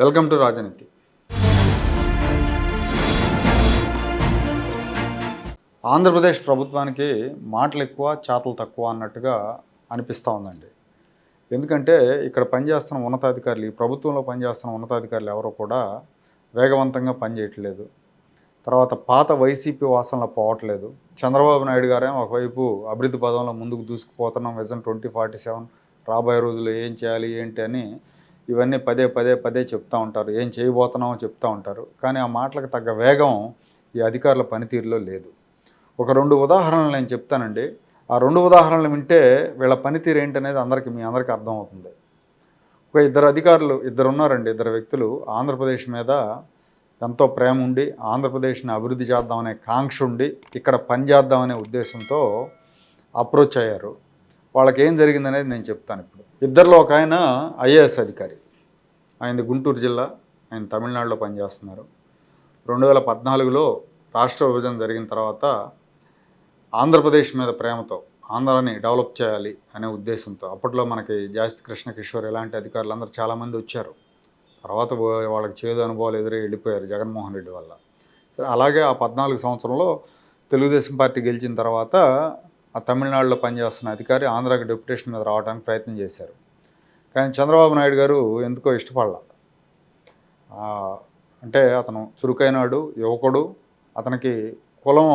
Welcome to రాజనీతి. ఆంధ్రప్రదేశ్ ప్రభుత్వానికి మాటలు ఎక్కువ చేతలు తక్కువ అన్నట్టుగా అనిపిస్తూ ఉందండి. ఎందుకంటే ఇక్కడ పనిచేస్తున్న ఉన్నతాధికారులు ఈ ప్రభుత్వంలో పనిచేస్తున్న ఉన్నతాధికారులు ఎవరు కూడా వేగవంతంగా పనిచేయట్లేదు తర్వాత పాత వైసీపీ వాసనలో పోవట్లేదు. చంద్రబాబు నాయుడు గారే ఒకవైపు అభివృద్ధి పదంలో ముందుకు దూసుకుపోతున్నాం విజన్ ట్వంటీ ఫార్టీ సెవెన్ రాబోయే రోజుల్లో ఏం చేయాలి ఏంటి అని ఇవన్నీ పదే పదే పదే చెప్తూ ఉంటారు. ఏం చేయబోతున్నామో చెప్తూ ఉంటారు. కానీ ఆ మాటలకు తగ్గ వేగం ఈ అధికారుల పనితీరులో లేదు. ఒక రెండు ఉదాహరణలు నేను చెప్తానండి. ఆ రెండు ఉదాహరణలు వింటే వీళ్ళ పనితీరు ఏంటనేది అందరికీ మీ అందరికీ అర్థమవుతుంది. ఒక ఇద్దరు అధికారులు ఇద్దరు ఉన్నారండి ఇద్దరు వ్యక్తులు ఆంధ్రప్రదేశ్ మీద ఎంతో ప్రేమ ఉండి ఆంధ్రప్రదేశ్ని అభివృద్ధి చేద్దామనే కాంక్ష ఉండి ఇక్కడ పని చేద్దామనే ఉద్దేశంతో అప్రోచ్ అయ్యారు. వాళ్ళకి ఏం జరిగిందనేది నేను చెప్తాను ఇప్పుడు. ఇద్దరిలో ఒక ఆయన ఐఏఎస్ అధికారి. ఆయనది గుంటూరు జిల్లా ఆయన తమిళనాడులో పనిచేస్తున్నారు. రెండు వేల పద్నాలుగులో రాష్ట్ర విభజన జరిగిన తర్వాత ఆంధ్రప్రదేశ్ మీద ప్రేమతో ఆంధ్రాని డెవలప్ చేయాలి అనే ఉద్దేశంతో అప్పట్లో మనకి జాస్తి కృష్ణ కిషోర్ ఇలాంటి అధికారులు అందరూ చాలామంది వచ్చారు. తర్వాత వాళ్ళకి చేదు అనుభవాలు ఎదురై వెళ్ళిపోయారు జగన్మోహన్ రెడ్డి వల్ల. అలాగే ఆ పద్నాలుగు సంవత్సరంలో తెలుగుదేశం పార్టీ గెలిచిన తర్వాత ఆ తమిళనాడులో పనిచేస్తున్న అధికారి ఆంధ్రాకి డెప్యుటేషన్ మీద రావడానికి ప్రయత్నం చేశారు. కానీ చంద్రబాబు నాయుడు గారు ఎందుకో ఇష్టపడాల. అంటే అతను చురుకైనాడు యువకుడు అతనికి కులం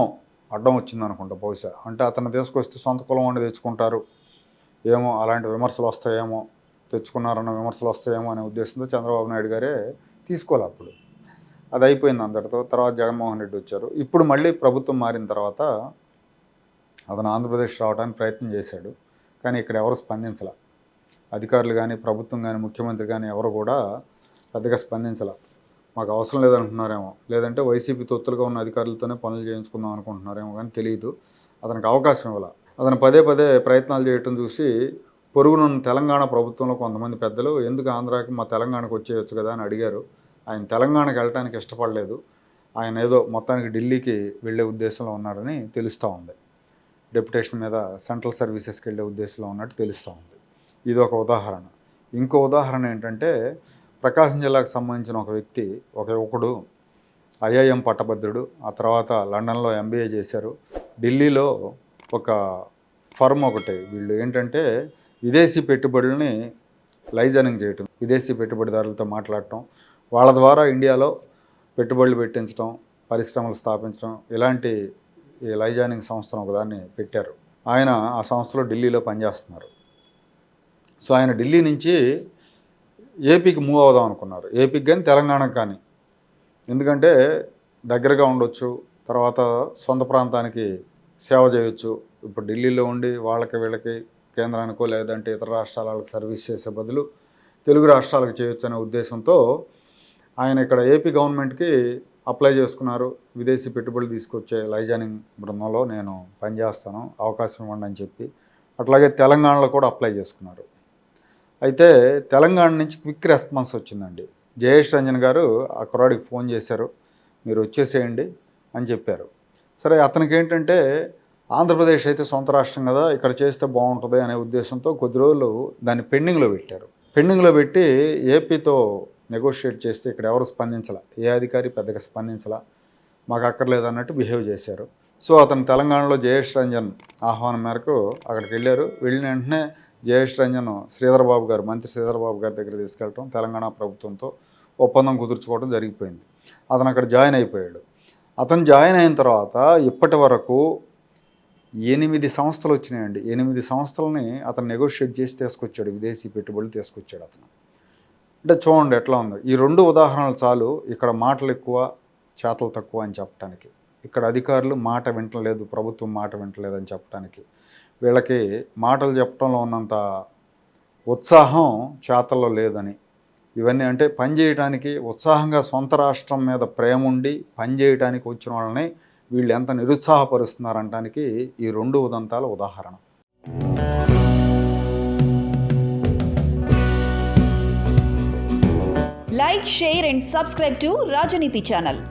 అడ్డం వచ్చింది అనుకుంటా బహుశా. అంటే అతను తీసుకొస్తే సొంత కులం వండి తెచ్చుకుంటారు. ఏమో అలాంటి విమర్శలు వస్తాయేమో తెచ్చుకున్నారన్న విమర్శలు వస్తాయేమో అనే ఉద్దేశంతో చంద్రబాబు నాయుడు గారే తీసుకోవాలి అప్పుడు. అది అయిపోయింది అందరితో. తర్వాత జగన్మోహన్ రెడ్డి వచ్చారు. ఇప్పుడు మళ్ళీ ప్రభుత్వం మారిన తర్వాత అతను ఆంధ్రప్రదేశ్ రావడానికి ప్రయత్నం చేశాడు. కానీ ఇక్కడ ఎవరు స్పందించలే. అధికారులు కానీ ప్రభుత్వం కానీ ముఖ్యమంత్రి కానీ ఎవరు కూడా పెద్దగా స్పందించాల. మాకు అవసరం లేదంటున్నారేమో లేదంటే వైసీపీ తొత్తులుగా ఉన్న అధికారులతోనే పనులు చేయించుకుందాం అనుకుంటున్నారేమో కానీ తెలియదు అతనికి అవకాశం ఇవ్వాల. అతను పదే పదే ప్రయత్నాలు చేయటం చూసి పొరుగునున్న తెలంగాణ ప్రభుత్వంలో కొంతమంది పెద్దలు ఎందుకు ఆంధ్రాకి మా తెలంగాణకు వచ్చేయచ్చు కదా అని అడిగారు. ఆయన తెలంగాణకు వెళ్ళటానికి ఇష్టపడలేదు. ఆయన ఏదో మొత్తానికి ఢిల్లీకి వెళ్ళే ఉద్దేశంలో ఉన్నారని తెలుస్తూ ఉంది. డెప్యుటేషన్ మీద సెంట్రల్ సర్వీసెస్కి వెళ్ళే ఉద్దేశంలో ఉన్నట్టు తెలుస్తూ ఉంది. ఇది ఒక ఉదాహరణ. ఇంకో ఉదాహరణ ఏంటంటే ప్రకాశం జిల్లాకు సంబంధించిన ఒక వ్యక్తి ఒక యువకుడు ఐఐఎం పట్టభద్రుడు ఆ తర్వాత లండన్లో ఎంబీఏ చేశారు. ఢిల్లీలో ఒక ఫర్మ్ ఒకటి వీళ్ళు ఏంటంటే విదేశీ పెట్టుబడుల్ని లైజనింగ్ చేయటం విదేశీ పెట్టుబడిదారులతో మాట్లాడటం వాళ్ళ ద్వారా ఇండియాలో పెట్టుబడులు పెట్టించడం పరిశ్రమలు స్థాపించడం ఇలాంటి ఈ లైజానింగ్ సంస్థను ఒకదాన్ని పెట్టారు. ఆయన ఆ సంస్థలో ఢిల్లీలో పనిచేస్తున్నారు. సో ఆయన ఢిల్లీ నుంచి ఏపీకి మూవ్ అవుదాం అనుకున్నారు. ఏపీకి కానీ తెలంగాణకు కానీ. ఎందుకంటే దగ్గరగా ఉండొచ్చు తర్వాత సొంత ప్రాంతానికి సేవ చేయొచ్చు. ఇప్పుడు ఢిల్లీలో ఉండి వాళ్ళకి వీళ్ళకి కేంద్రానికో లేదంటే ఇతర రాష్ట్రాలకు సర్వీస్ చేసే బదులు తెలుగు రాష్ట్రాలకు చేయొచ్చు అనే ఉద్దేశంతో ఆయన ఇక్కడ ఏపీ గవర్నమెంట్కి అప్లై చేసుకున్నారు. విదేశీ పెట్టుబడులు తీసుకొచ్చే లైజానింగ్ బృందంలో నేను పనిచేస్తాను అవకాశం ఇవ్వండి అని చెప్పి. అట్లాగే తెలంగాణలో కూడా అప్లై చేసుకున్నారు. అయితే తెలంగాణ నుంచి క్విక్ రెస్పాన్స్ వచ్చిందండి. జయేష్ రంజన్ గారు ఆ కుర్రాడికి ఫోన్ చేశారు. మీరు వచ్చేసేయండి అని చెప్పారు. సరే అతనికి ఏంటంటే ఆంధ్రప్రదేశ్ అయితే సొంత రాష్ట్రం కదా ఇక్కడ చేస్తే బాగుంటుంది అనే ఉద్దేశంతో కొద్ది రోజులు దాన్ని పెండింగ్లో పెట్టారు. పెండింగ్లో పెట్టి ఏపీతో నెగోషియేట్ చేస్తే ఇక్కడ ఎవరు స్పందించాల? ఏ అధికారి పెద్దగా స్పందించాల? మాకు అక్కర్లేదు అన్నట్టు బిహేవ్ చేశారు. సో అతను తెలంగాణలో జయేష్ రంజన్ ఆహ్వానం మేరకు అక్కడికి వెళ్ళారు. వెళ్ళిన వెంటనే జయేష్ రంజన్ శ్రీధర్ బాబు గారు మంత్రి శ్రీధరబాబు గారి దగ్గర తీసుకెళ్ళటం తెలంగాణ ప్రభుత్వంతో ఒప్పందం కుదుర్చుకోవడం జరిగిపోయింది. అతను అక్కడ జాయిన్ అయిపోయాడు. అతను జాయిన్ అయిన తర్వాత ఇప్పటి వరకు ఎనిమిది సంస్థలు వచ్చినాయండి. ఎనిమిది సంస్థలని అతను నెగోషియేట్ చేసి తీసుకొచ్చాడు. విదేశీ పెట్టుబడులు తీసుకొచ్చాడు అతను. అంటే చూడండి ఎట్లా ఉంది. ఈ రెండు ఉదాహరణలు చాలు. ఇక్కడ మాటలు ఎక్కువ చేతలు తక్కువ అని చెప్పడానికి ఇక్కడ అధికారులు మాట వింటలేదు ప్రభుత్వం మాట వింటలేదు అని చెప్పడానికి వీళ్ళకి మాటలు చెప్పడంలో ఉన్నంత ఉత్సాహం చేతల్లో లేదని. ఇవన్నీ అంటే పనిచేయటానికి ఉత్సాహంగా సొంత రాష్ట్రం మీద ప్రేమ ఉండి పనిచేయటానికి వచ్చిన వాళ్ళని వీళ్ళు ఎంత నిరుత్సాహపరుస్తున్నారంటానికి ఈ రెండు ఉదంతాల ఉదాహరణ. Like share and subscribe to Rajaneeti channel